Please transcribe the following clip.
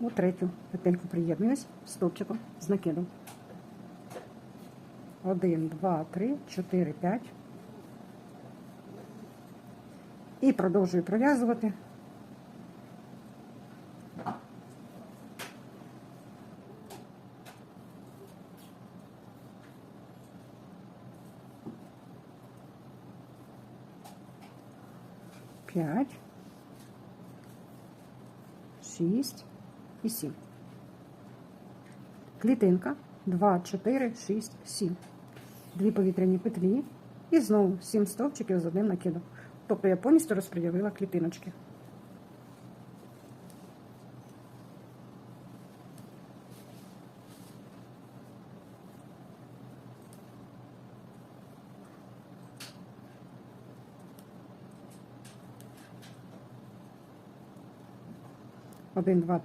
у третю петельку приєднуюсь стовпчиком з накидом. 1, 2, 3, 4, 5. І продовжую пров'язувати. П'ять, шість і сім. Клітинка 2, 4, 6, 7. Дві повітряні петлі і знову 7 стовпчиків з одним накидом. Тобто я повністю розподілила клітиночки. Один, два,